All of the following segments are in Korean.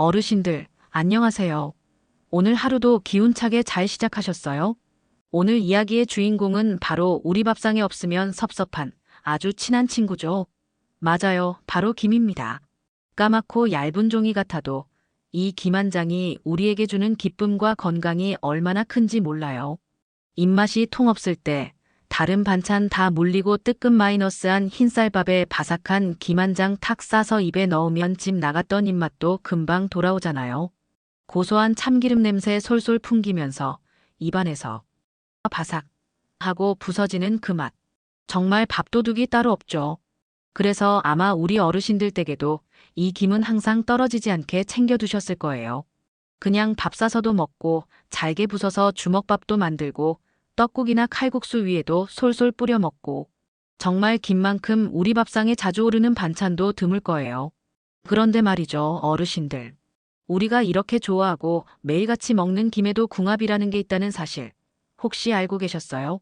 어르신들, 안녕하세요. 오늘 하루도 기운차게 잘 시작하셨어요? 오늘 이야기의 주인공은 바로 우리 밥상에 없으면 섭섭한 아주 친한 친구죠. 맞아요. 바로 김입니다. 까맣고 얇은 종이 같아도 이 김한장이 우리에게 주는 기쁨과 건강이 얼마나 큰지 몰라요. 입맛이 통없을 때 다른 반찬 다 물리고 뜨끔 마이너스한 흰쌀밥에 바삭한 김한장 탁 싸서 입에 넣으면 집 나갔던 입맛도 금방 돌아오잖아요. 고소한 참기름 냄새 솔솔 풍기면서 입안에서 바삭 하고 부서지는 그 맛. 정말 밥도둑이 따로 없죠. 그래서 아마 우리 어르신들 댁에도 이 김은 항상 떨어지지 않게 챙겨두셨을 거예요. 그냥 밥 싸서도 먹고 잘게 부숴서 주먹밥도 만들고 떡국이나 칼국수 위에도 솔솔 뿌려 먹고 정말 김만큼 우리 밥상에 자주 오르는 반찬도 드물 거예요. 그런데 말이죠, 어르신들. 우리가 이렇게 좋아하고 매일같이 먹는 김에도 궁합이라는 게 있다는 사실 혹시 알고 계셨어요?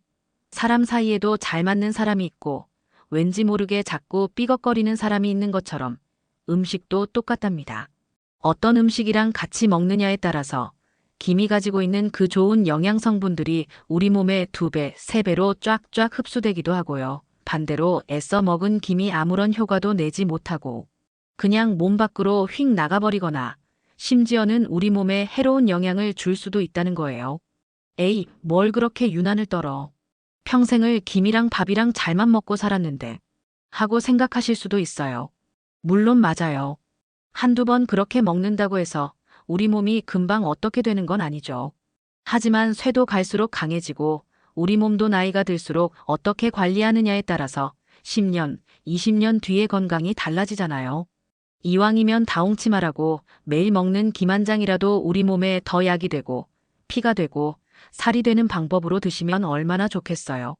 사람 사이에도 잘 맞는 사람이 있고 왠지 모르게 자꾸 삐걱거리는 사람이 있는 것처럼 음식도 똑같답니다. 어떤 음식이랑 같이 먹느냐에 따라서 김이 가지고 있는 그 좋은 영양 성분들이 우리 몸에 두 배, 세 배로 쫙쫙 흡수되기도 하고요. 반대로 애써 먹은 김이 아무런 효과도 내지 못하고 그냥 몸 밖으로 휙 나가버리거나 심지어는 우리 몸에 해로운 영향을 줄 수도 있다는 거예요. 에이, 뭘 그렇게 유난을 떨어. 평생을 김이랑 밥이랑 잘만 먹고 살았는데 하고 생각하실 수도 있어요. 물론 맞아요. 한두 번 그렇게 먹는다고 해서 우리 몸이 금방 어떻게 되는 건 아니죠. 하지만 쇠도 갈수록 강해지고 우리 몸도 나이가 들수록 어떻게 관리하느냐에 따라서 10년, 20년 뒤의 건강이 달라지잖아요. 이왕이면 다홍치마라고 매일 먹는 김한장이라도 우리 몸에 더 약이 되고 피가 되고 살이 되는 방법으로 드시면 얼마나 좋겠어요.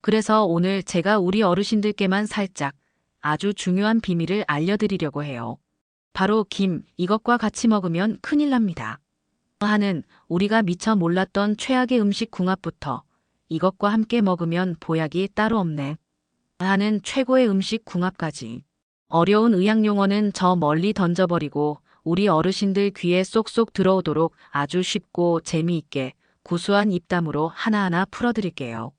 그래서 오늘 제가 우리 어르신들께만 살짝 아주 중요한 비밀을 알려드리려고 해요. 바로 김, 이것과 같이 먹으면 큰일 납니다. 하는 우리가 미처 몰랐던 최악의 음식 궁합부터 이것과 함께 먹으면 보약이 따로 없네. 하는 최고의 음식 궁합까지. 어려운 의학 용어는 저 멀리 던져버리고 우리 어르신들 귀에 쏙쏙 들어오도록 아주 쉽고 재미있게 구수한 입담으로 하나하나 풀어드릴게요.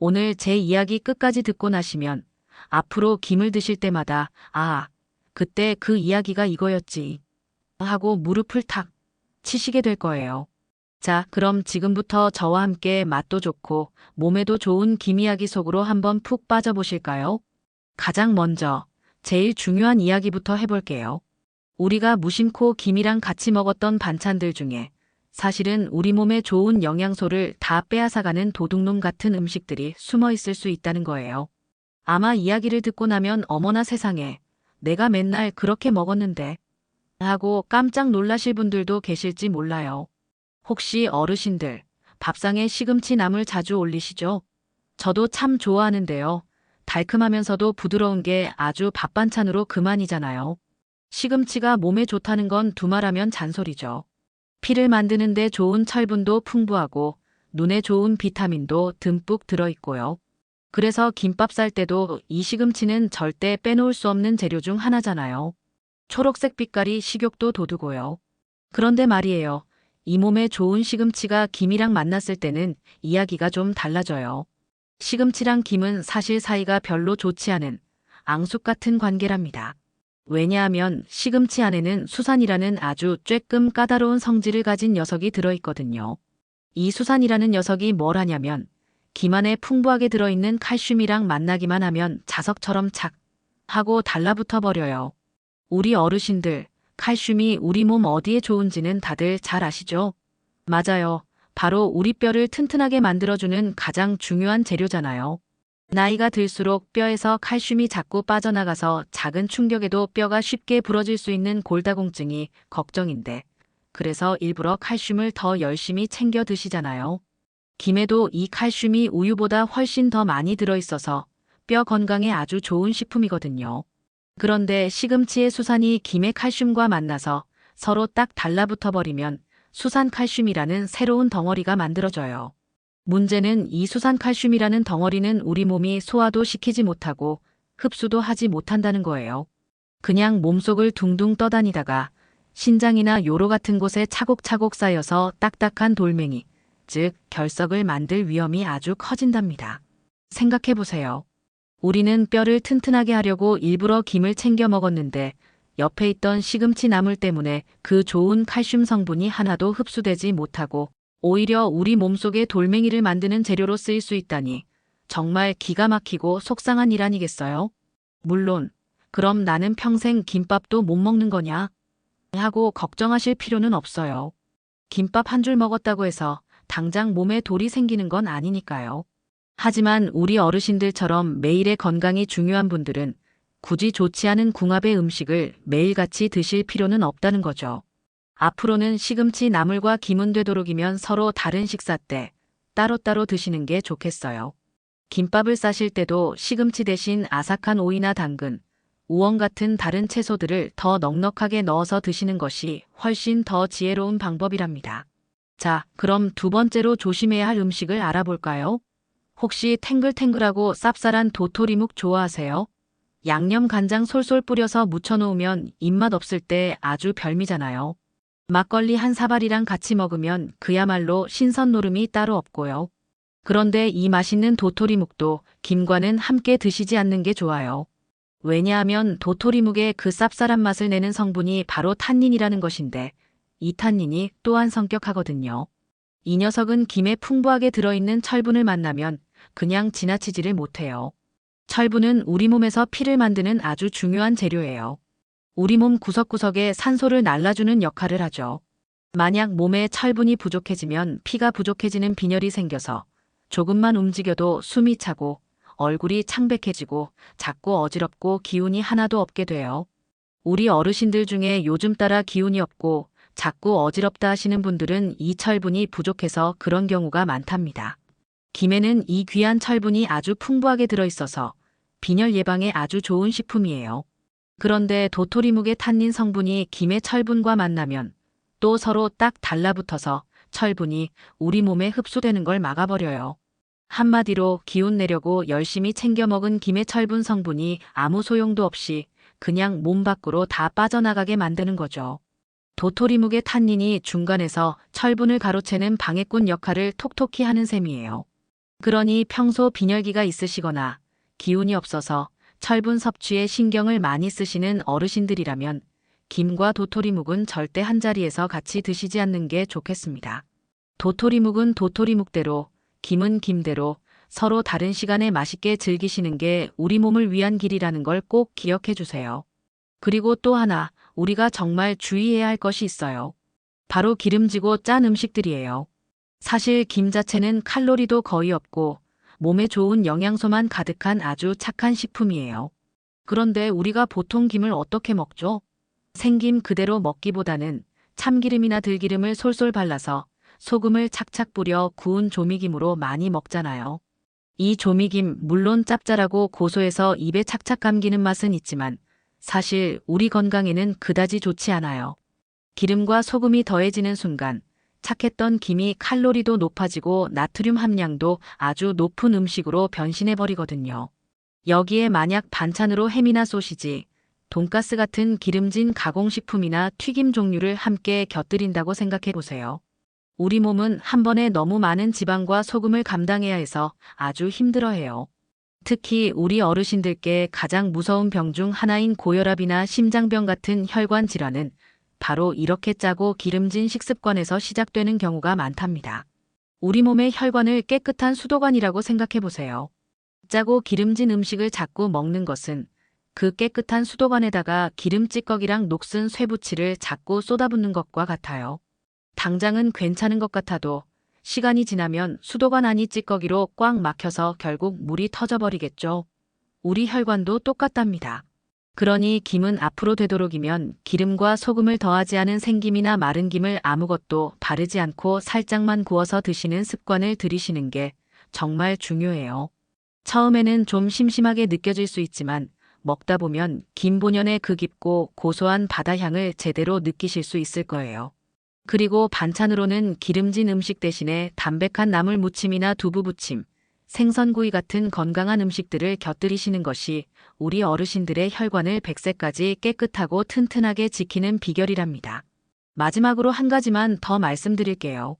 오늘 제 이야기 끝까지 듣고 나시면 앞으로 김을 드실 때마다 아, 그때 그 이야기가 이거였지. 하고 무릎을 탁 치시게 될 거예요. 자, 그럼 지금부터 저와 함께 맛도 좋고 몸에도 좋은 김 이야기 속으로 한번 푹 빠져보실까요? 가장 먼저 제일 중요한 이야기부터 해볼게요. 우리가 무심코 김이랑 같이 먹었던 반찬들 중에 사실은 우리 몸에 좋은 영양소를 다 빼앗아가는 도둑놈 같은 음식들이 숨어 있을 수 있다는 거예요. 아마 이야기를 듣고 나면 어머나 세상에 내가 맨날 그렇게 먹었는데 하고 깜짝 놀라실 분들도 계실지 몰라요. 혹시 어르신들 밥상에 시금치 나물 자주 올리시죠? 저도 참 좋아하는데요. 달큼하면서도 부드러운 게 아주 밥 반찬으로 그만이잖아요. 시금치가 몸에 좋다는 건 두말하면 잔소리죠. 피를 만드는데 좋은 철분도 풍부하고 눈에 좋은 비타민도 듬뿍 들어있고요. 그래서 김밥 쌀 때도 이 시금치는 절대 빼놓을 수 없는 재료 중 하나잖아요. 초록색 빛깔이 식욕도 돋우고요. 그런데 말이에요. 이 몸에 좋은 시금치가 김이랑 만났을 때는 이야기가 좀 달라져요. 시금치랑 김은 사실 사이가 별로 좋지 않은 앙숙 같은 관계랍니다. 왜냐하면 시금치 안에는 수산이라는 아주 쬐끔 까다로운 성질을 가진 녀석이 들어있거든요. 이 수산이라는 녀석이 뭘 하냐면 김 안에 풍부하게 들어있는 칼슘이랑 만나기만 하면 자석처럼 착 하고 달라붙어 버려요. 우리 어르신들, 칼슘이 우리 몸 어디에 좋은지는 다들 잘 아시죠? 맞아요. 바로 우리 뼈를 튼튼하게 만들어주는 가장 중요한 재료잖아요. 나이가 들수록 뼈에서 칼슘이 자꾸 빠져나가서 작은 충격에도 뼈가 쉽게 부러질 수 있는 골다공증이 걱정인데, 그래서 일부러 칼슘을 더 열심히 챙겨 드시잖아요. 김에도 이 칼슘이 우유보다 훨씬 더 많이 들어있어서 뼈 건강에 아주 좋은 식품이거든요. 그런데 시금치의 수산이 김의 칼슘과 만나서 서로 딱 달라붙어 버리면 수산 칼슘이라는 새로운 덩어리가 만들어져요. 문제는 이 수산 칼슘이라는 덩어리는 우리 몸이 소화도 시키지 못하고 흡수도 하지 못한다는 거예요. 그냥 몸속을 둥둥 떠다니다가 신장이나 요로 같은 곳에 차곡차곡 쌓여서 딱딱한 돌멩이, 즉 결석을 만들 위험이 아주 커진답니다. 생각해 보세요. 우리는 뼈를 튼튼하게 하려고 일부러 김을 챙겨 먹었는데 옆에 있던 시금치 나물 때문에 그 좋은 칼슘 성분이 하나도 흡수되지 못하고 오히려 우리 몸속에 돌멩이를 만드는 재료로 쓰일 수 있다니 정말 기가 막히고 속상한 일 아니겠어요? 물론 그럼 나는 평생 김밥도 못 먹는 거냐? 하고 걱정하실 필요는 없어요. 김밥 한 줄 먹었다고 해서 당장 몸에 돌이 생기는 건 아니니까요. 하지만 우리 어르신들처럼 매일의 건강이 중요한 분들은 굳이 좋지 않은 궁합의 음식을 매일같이 드실 필요는 없다는 거죠. 앞으로는 시금치 나물과 김은 되도록이면 서로 다른 식사 때 따로따로 드시는 게 좋겠어요. 김밥을 싸실 때도 시금치 대신 아삭한 오이나 당근, 우엉 같은 다른 채소들을 더 넉넉하게 넣어서 드시는 것이 훨씬 더 지혜로운 방법이랍니다. 자, 그럼 두 번째로 조심해야 할 음식을 알아볼까요? 혹시 탱글탱글하고 쌉쌀한 도토리묵 좋아하세요? 양념 간장 솔솔 뿌려서 무쳐놓으면 입맛 없을 때 아주 별미잖아요. 막걸리 한 사발이랑 같이 먹으면 그야말로 신선 노름이 따로 없고요. 그런데 이 맛있는 도토리묵도 김과는 함께 드시지 않는 게 좋아요. 왜냐하면 도토리묵의 그 쌉쌀한 맛을 내는 성분이 바로 탄닌이라는 것인데 이 탄닌이 또한 성격하거든요. 이 녀석은 김에 풍부하게 들어있는 철분을 만나면 그냥 지나치지를 못해요. 철분은 우리 몸에서 피를 만드는 아주 중요한 재료예요. 우리 몸 구석구석에 산소를 날라주는 역할을 하죠. 만약 몸에 철분이 부족해지면 피가 부족해지는 빈혈이 생겨서 조금만 움직여도 숨이 차고 얼굴이 창백해지고 자꾸 어지럽고 기운이 하나도 없게 돼요. 우리 어르신들 중에 요즘 따라 기운이 없고 자꾸 어지럽다 하시는 분들은 이 철분이 부족해서 그런 경우가 많답니다. 김에는 이 귀한 철분이 아주 풍부하게 들어있어서 빈혈 예방에 아주 좋은 식품이에요. 그런데 도토리묵의 탄닌 성분이 김의 철분과 만나면 또 서로 딱 달라붙어서 철분이 우리 몸에 흡수되는 걸 막아버려요. 한마디로 기운 내려고 열심히 챙겨 먹은 김의 철분 성분이 아무 소용도 없이 그냥 몸 밖으로 다 빠져나가게 만드는 거죠. 도토리묵의 탄닌이 중간에서 철분을 가로채는 방해꾼 역할을 톡톡히 하는 셈이에요. 그러니 평소 빈혈기가 있으시거나 기운이 없어서 철분 섭취에 신경을 많이 쓰시는 어르신들이라면 김과 도토리묵은 절대 한자리에서 같이 드시지 않는 게 좋겠습니다. 도토리묵은 도토리묵대로, 김은 김대로 서로 다른 시간에 맛있게 즐기시는 게 우리 몸을 위한 길이라는 걸 꼭 기억해 주세요. 그리고 또 하나, 우리가 정말 주의해야 할 것이 있어요. 바로 기름지고 짠 음식들이에요. 사실 김 자체는 칼로리도 거의 없고 몸에 좋은 영양소만 가득한 아주 착한 식품이에요. 그런데 우리가 보통 김을 어떻게 먹죠? 생김 그대로 먹기보다는 참기름이나 들기름을 솔솔 발라서 소금을 착착 뿌려 구운 조미김으로 많이 먹잖아요. 이 조미김 물론 짭짤하고 고소해서 입에 착착 감기는 맛은 있지만 사실 우리 건강에는 그다지 좋지 않아요. 기름과 소금이 더해지는 순간 착했던 김이 칼로리도 높아지고 나트륨 함량도 아주 높은 음식으로 변신해버리거든요. 여기에 만약 반찬으로 햄이나 소시지, 돈가스 같은 기름진 가공식품이나 튀김 종류를 함께 곁들인다고 생각해 보세요. 우리 몸은 한 번에 너무 많은 지방과 소금을 감당해야 해서 아주 힘들어해요. 특히 우리 어르신들께 가장 무서운 병 중 하나인 고혈압이나 심장병 같은 혈관 질환은 바로 이렇게 짜고 기름진 식습관에서 시작되는 경우가 많답니다. 우리 몸의 혈관을 깨끗한 수도관이라고 생각해 보세요. 짜고 기름진 음식을 자꾸 먹는 것은 그 깨끗한 수도관에다가 기름 찌꺼기랑 녹슨 쇠붙이를 자꾸 쏟아붓는 것과 같아요. 당장은 괜찮은 것 같아도 시간이 지나면 수도관 안이 찌꺼기로 꽉 막혀서 결국 물이 터져버리겠죠. 우리 혈관도 똑같답니다. 그러니 김은 앞으로 되도록이면 기름과 소금을 더하지 않은 생김이나 마른 김을 아무것도 바르지 않고 살짝만 구워서 드시는 습관을 들이시는 게 정말 중요해요. 처음에는 좀 심심하게 느껴질 수 있지만 먹다 보면 김 본연의 그 깊고 고소한 바다 향을 제대로 느끼실 수 있을 거예요. 그리고 반찬으로는 기름진 음식 대신에 담백한 나물 무침이나 두부 부침, 생선구이 같은 건강한 음식들을 곁들이시는 것이 우리 어르신들의 혈관을 100세까지 깨끗하고 튼튼하게 지키는 비결이랍니다. 마지막으로 한 가지만 더 말씀드릴게요.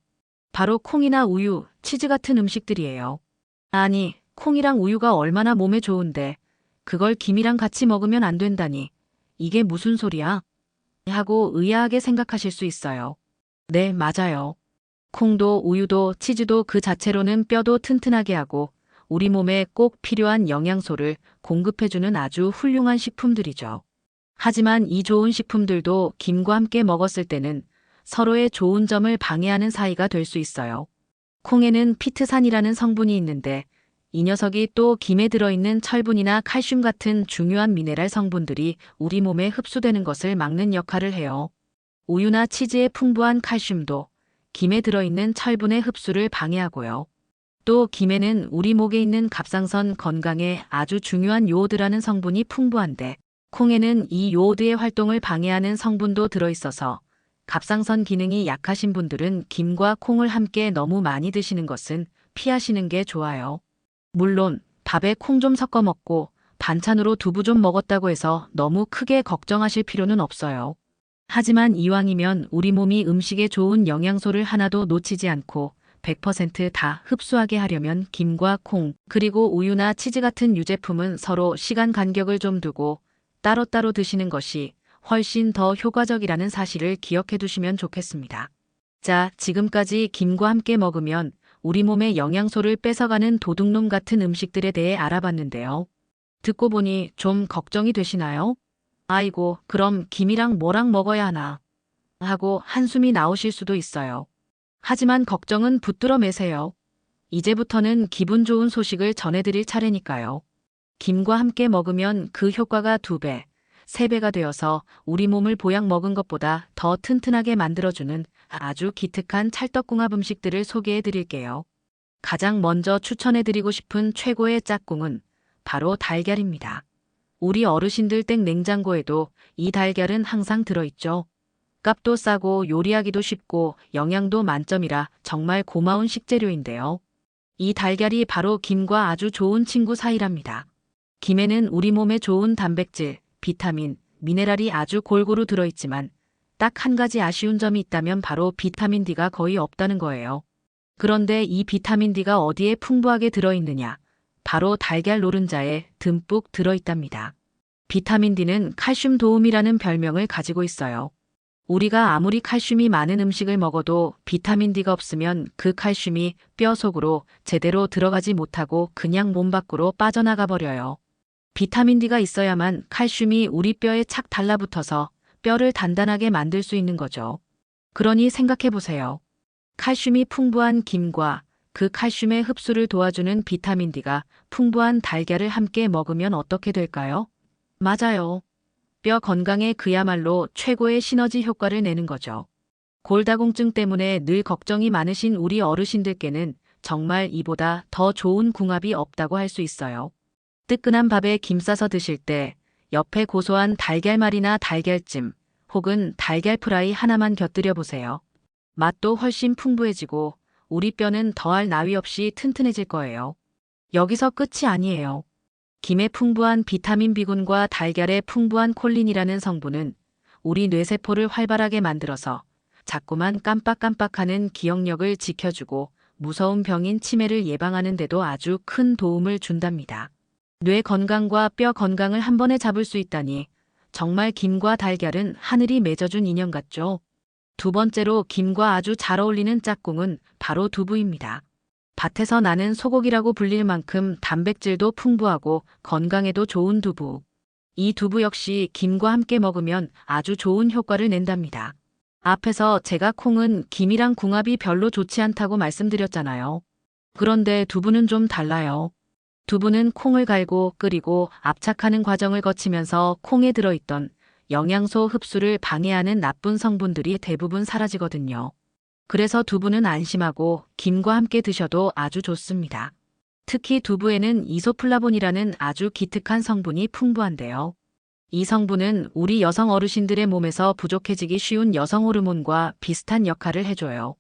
바로 콩이나 우유, 치즈 같은 음식들이에요. 아니, 콩이랑 우유가 얼마나 몸에 좋은데 그걸 김이랑 같이 먹으면 안 된다니. 이게 무슨 소리야? 하고 의아하게 생각하실 수 있어요. 네, 맞아요. 콩도 우유도 치즈도 그 자체로는 뼈도 튼튼하게 하고 우리 몸에 꼭 필요한 영양소를 공급해주는 아주 훌륭한 식품들이죠. 하지만 이 좋은 식품들도 김과 함께 먹었을 때는 서로의 좋은 점을 방해하는 사이가 될 수 있어요. 콩에는 피트산이라는 성분이 있는데 이 녀석이 또 김에 들어있는 철분이나 칼슘 같은 중요한 미네랄 성분들이 우리 몸에 흡수되는 것을 막는 역할을 해요. 우유나 치즈의 풍부한 칼슘도 김에 들어있는 철분의 흡수를 방해하고요. 또 김에는 우리 목에 있는 갑상선 건강에 아주 중요한 요오드라는 성분이 풍부한데 콩에는 이 요오드의 활동을 방해하는 성분도 들어있어서 갑상선 기능이 약하신 분들은 김과 콩을 함께 너무 많이 드시는 것은 피하시는 게 좋아요. 물론 밥에 콩 좀 섞어 먹고 반찬으로 두부 좀 먹었다고 해서 너무 크게 걱정하실 필요는 없어요. 하지만 이왕이면 우리 몸이 음식에 좋은 영양소를 하나도 놓치지 않고 100%다 흡수하게 하려면 김과 콩, 그리고 우유나 치즈 같은 유제품은 서로 시간 간격을 좀 두고 따로따로 드시는 것이 훨씬 더 효과적이라는 사실을 기억해 두시면 좋겠습니다. 자, 지금까지 김과 함께 먹으면 우리 몸의 영양소를 뺏어가는 도둑놈 같은 음식들에 대해 알아봤는데요. 듣고 보니 좀 걱정이 되시나요? 아이고, 그럼 김이랑 뭐랑 먹어야 하나? 하고 한숨이 나오실 수도 있어요. 하지만 걱정은 붙들어 매세요. 이제부터는 기분 좋은 소식을 전해드릴 차례니까요. 김과 함께 먹으면 그 효과가 두 배, 세 배가 되어서 우리 몸을 보약 먹은 것보다 더 튼튼하게 만들어주는 아주 기특한 찰떡궁합 음식들을 소개해 드릴게요. 가장 먼저 추천해 드리고 싶은 최고의 짝꿍은 바로 달걀입니다. 우리 어르신들 댁 냉장고에도 이 달걀은 항상 들어있죠. 값도 싸고 요리하기도 쉽고 영양도 만점이라 정말 고마운 식재료인데요. 이 달걀이 바로 김과 아주 좋은 친구 사이랍니다. 김에는 우리 몸에 좋은 단백질, 비타민, 미네랄이 아주 골고루 들어있지만 딱 한 가지 아쉬운 점이 있다면 바로 비타민 D가 거의 없다는 거예요. 그런데 이 비타민 D가 어디에 풍부하게 들어있느냐? 바로 달걀 노른자에 듬뿍 들어있답니다. 비타민 D는 칼슘 도움이라는 별명을 가지고 있어요. 우리가 아무리 칼슘이 많은 음식을 먹어도 비타민 D가 없으면 그 칼슘이 뼈 속으로 제대로 들어가지 못하고 그냥 몸 밖으로 빠져나가 버려요. 비타민 D가 있어야만 칼슘이 우리 뼈에 착 달라붙어서 뼈를 단단하게 만들 수 있는 거죠. 그러니 생각해 보세요. 칼슘이 풍부한 김과 그 칼슘의 흡수를 도와주는 비타민 D가 풍부한 달걀을 함께 먹으면 어떻게 될까요? 맞아요. 뼈 건강에 그야말로 최고의 시너지 효과를 내는 거죠. 골다공증 때문에 늘 걱정이 많으신 우리 어르신들께는 정말 이보다 더 좋은 궁합이 없다고 할 수 있어요. 뜨끈한 밥에 김 싸서 드실 때 옆에 고소한 달걀말이나 달걀찜 혹은 달걀 프라이 하나만 곁들여 보세요. 맛도 훨씬 풍부해지고 우리 뼈는 더할 나위 없이 튼튼해질 거예요. 여기서 끝이 아니에요. 김의 풍부한 비타민 B군과 달걀의 풍부한 콜린이라는 성분은 우리 뇌세포를 활발하게 만들어서 자꾸만 깜빡깜빡하는 기억력을 지켜주고 무서운 병인 치매를 예방하는 데도 아주 큰 도움을 준답니다. 뇌 건강과 뼈 건강을 한 번에 잡을 수 있다니 정말 김과 달걀은 하늘이 맺어준 인연 같죠. 두 번째로 김과 아주 잘 어울리는 짝꿍은 바로 두부입니다. 밭에서 나는 소고기라고 불릴 만큼 단백질도 풍부하고 건강에도 좋은 두부. 이 두부 역시 김과 함께 먹으면 아주 좋은 효과를 낸답니다. 앞에서 제가 콩은 김이랑 궁합이 별로 좋지 않다고 말씀드렸잖아요. 그런데 두부는 좀 달라요. 두부는 콩을 갈고 끓이고 압착하는 과정을 거치면서 콩에 들어있던 영양소 흡수를 방해하는 나쁜 성분들이 대부분 사라지거든요. 그래서 두부는 안심하고 김과 함께 드셔도 아주 좋습니다. 특히 두부에는 이소플라본이라는 아주 기특한 성분이 풍부한데요. 이 성분은 우리 여성 어르신들의 몸에서 부족해지기 쉬운 여성 호르몬과 비슷한 역할을 해줘요.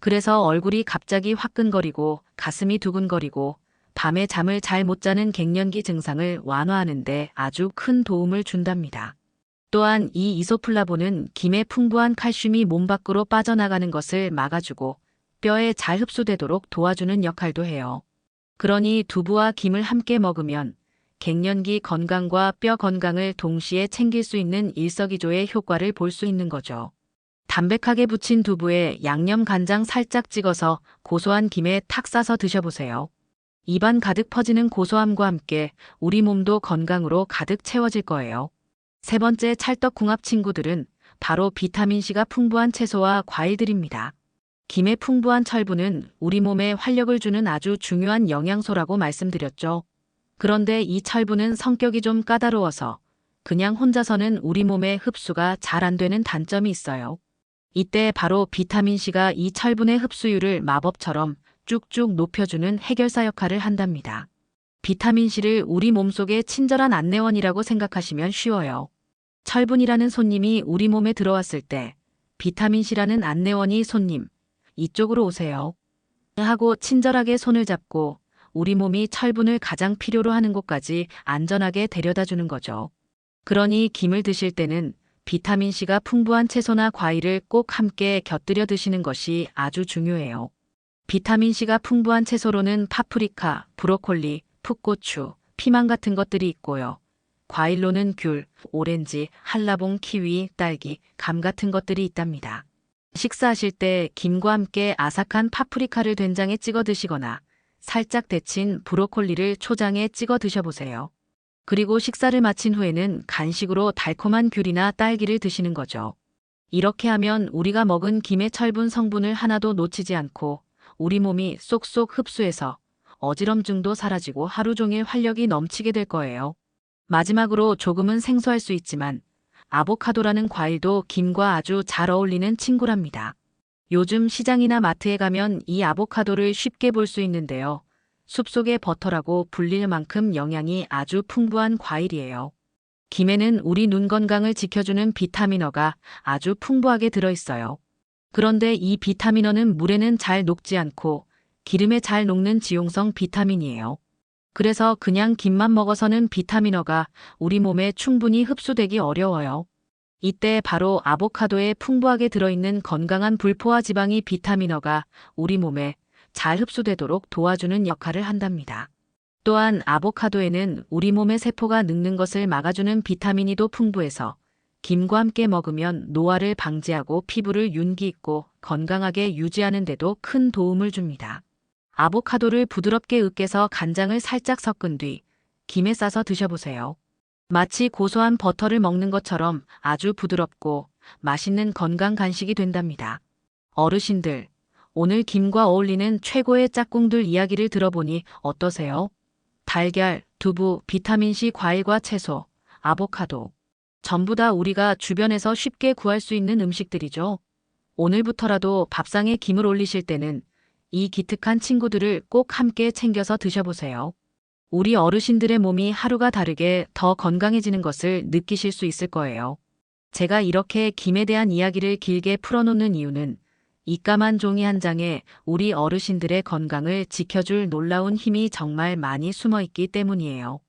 그래서 얼굴이 갑자기 화끈거리고 가슴이 두근거리고 밤에 잠을 잘 못 자는 갱년기 증상을 완화하는데 아주 큰 도움을 준답니다. 또한 이 이소플라본은 김의 풍부한 칼슘이 몸 밖으로 빠져나가는 것을 막아주고 뼈에 잘 흡수되도록 도와주는 역할도 해요. 그러니 두부와 김을 함께 먹으면 갱년기 건강과 뼈 건강을 동시에 챙길 수 있는 일석이조의 효과를 볼 수 있는 거죠. 담백하게 부친 두부에 양념 간장 살짝 찍어서 고소한 김에 탁 싸서 드셔보세요. 입안 가득 퍼지는 고소함과 함께 우리 몸도 건강으로 가득 채워질 거예요. 세 번째 찰떡궁합 친구들은 바로 비타민C가 풍부한 채소와 과일들입니다. 김의 풍부한 철분은 우리 몸에 활력을 주는 아주 중요한 영양소라고 말씀드렸죠. 그런데 이 철분은 성격이 좀 까다로워서 그냥 혼자서는 우리 몸에 흡수가 잘 안 되는 단점이 있어요. 이때 바로 비타민C가 이 철분의 흡수율을 마법처럼 쭉쭉 높여주는 해결사 역할을 한답니다. 비타민C를 우리 몸속의 친절한 안내원이라고 생각하시면 쉬워요. 철분이라는 손님이 우리 몸에 들어왔을 때 비타민C라는 안내원이 손님, 이쪽으로 오세요. 하고 친절하게 손을 잡고 우리 몸이 철분을 가장 필요로 하는 곳까지 안전하게 데려다 주는 거죠. 그러니 김을 드실 때는 비타민C가 풍부한 채소나 과일을 꼭 함께 곁들여 드시는 것이 아주 중요해요. 비타민C가 풍부한 채소로는 파프리카, 브로콜리, 풋고추, 피망 같은 것들이 있고요. 과일로는 귤, 오렌지, 한라봉, 키위, 딸기, 감 같은 것들이 있답니다. 식사하실 때 김과 함께 아삭한 파프리카를 된장에 찍어 드시거나 살짝 데친 브로콜리를 초장에 찍어 드셔보세요. 그리고 식사를 마친 후에는 간식으로 달콤한 귤이나 딸기를 드시는 거죠. 이렇게 하면 우리가 먹은 김의 철분 성분을 하나도 놓치지 않고 우리 몸이 쏙쏙 흡수해서 어지럼증도 사라지고 하루 종일 활력이 넘치게 될 거예요. 마지막으로 조금은 생소할 수 있지만 아보카도라는 과일도 김과 아주 잘 어울리는 친구랍니다. 요즘 시장이나 마트에 가면 이 아보카도를 쉽게 볼 수 있는데요. 숲속의 버터라고 불릴 만큼 영양이 아주 풍부한 과일이에요. 김에는 우리 눈 건강을 지켜주는 비타민어가 아주 풍부하게 들어있어요. 그런데 이 비타민어는 물에는 잘 녹지 않고 기름에 잘 녹는 지용성 비타민이에요. 그래서 그냥 김만 먹어서는 비타민어가 우리 몸에 충분히 흡수되기 어려워요. 이때 바로 아보카도에 풍부하게 들어있는 건강한 불포화 지방이 비타민어가 우리 몸에 잘 흡수되도록 도와주는 역할을 한답니다. 또한 아보카도에는 우리 몸의 세포가 늙는 것을 막아주는 비타민이도 풍부해서 김과 함께 먹으면 노화를 방지하고 피부를 윤기 있고 건강하게 유지하는 데도 큰 도움을 줍니다. 아보카도를 부드럽게 으깨서 간장을 살짝 섞은 뒤 김에 싸서 드셔보세요. 마치 고소한 버터를 먹는 것처럼 아주 부드럽고 맛있는 건강 간식이 된답니다. 어르신들, 오늘 김과 어울리는 최고의 짝꿍들 이야기를 들어보니 어떠세요? 달걀, 두부, 비타민C 과일과 채소, 아보카도. 전부 다 우리가 주변에서 쉽게 구할 수 있는 음식들이죠. 오늘부터라도 밥상에 김을 올리실 때는 이 기특한 친구들을 꼭 함께 챙겨서 드셔보세요. 우리 어르신들의 몸이 하루가 다르게 더 건강해지는 것을 느끼실 수 있을 거예요. 제가 이렇게 김에 대한 이야기를 길게 풀어놓는 이유는 이 까만 종이 한 장에 우리 어르신들의 건강을 지켜줄 놀라운 힘이 정말 많이 숨어 있기 때문이에요.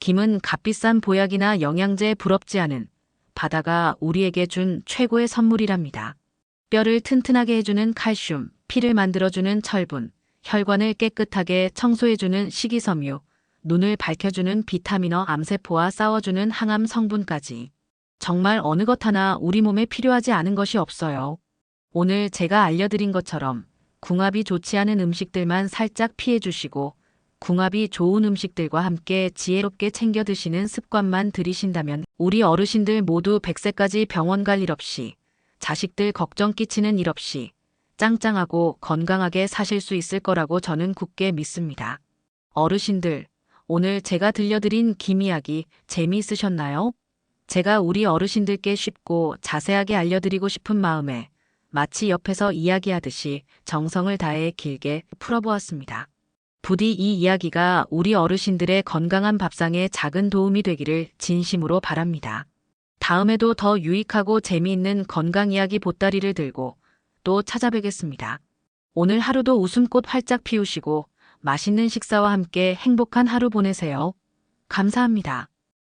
김은 값비싼 보약이나 영양제에 부럽지 않은 바다가 우리에게 준 최고의 선물이랍니다. 뼈를 튼튼하게 해주는 칼슘, 피를 만들어주는 철분, 혈관을 깨끗하게 청소해주는 식이섬유, 눈을 밝혀주는 비타민어 암세포와 싸워주는 항암 성분까지. 정말 어느 것 하나 우리 몸에 필요하지 않은 것이 없어요. 오늘 제가 알려드린 것처럼 궁합이 좋지 않은 음식들만 살짝 피해주시고 궁합이 좋은 음식들과 함께 지혜롭게 챙겨 드시는 습관만 들이신다면 우리 어르신들 모두 100세까지 병원 갈 일 없이 자식들 걱정 끼치는 일 없이 짱짱하고 건강하게 사실 수 있을 거라고 저는 굳게 믿습니다. 어르신들, 오늘 제가 들려드린 김 이야기 재미있으셨나요? 제가 우리 어르신들께 쉽고 자세하게 알려드리고 싶은 마음에 마치 옆에서 이야기하듯이 정성을 다해 길게 풀어보았습니다. 부디 이 이야기가 우리 어르신들의 건강한 밥상에 작은 도움이 되기를 진심으로 바랍니다. 다음에도 더 유익하고 재미있는 건강 이야기 보따리를 들고 또 찾아뵙겠습니다. 오늘 하루도 웃음꽃 활짝 피우시고 맛있는 식사와 함께 행복한 하루 보내세요. 감사합니다.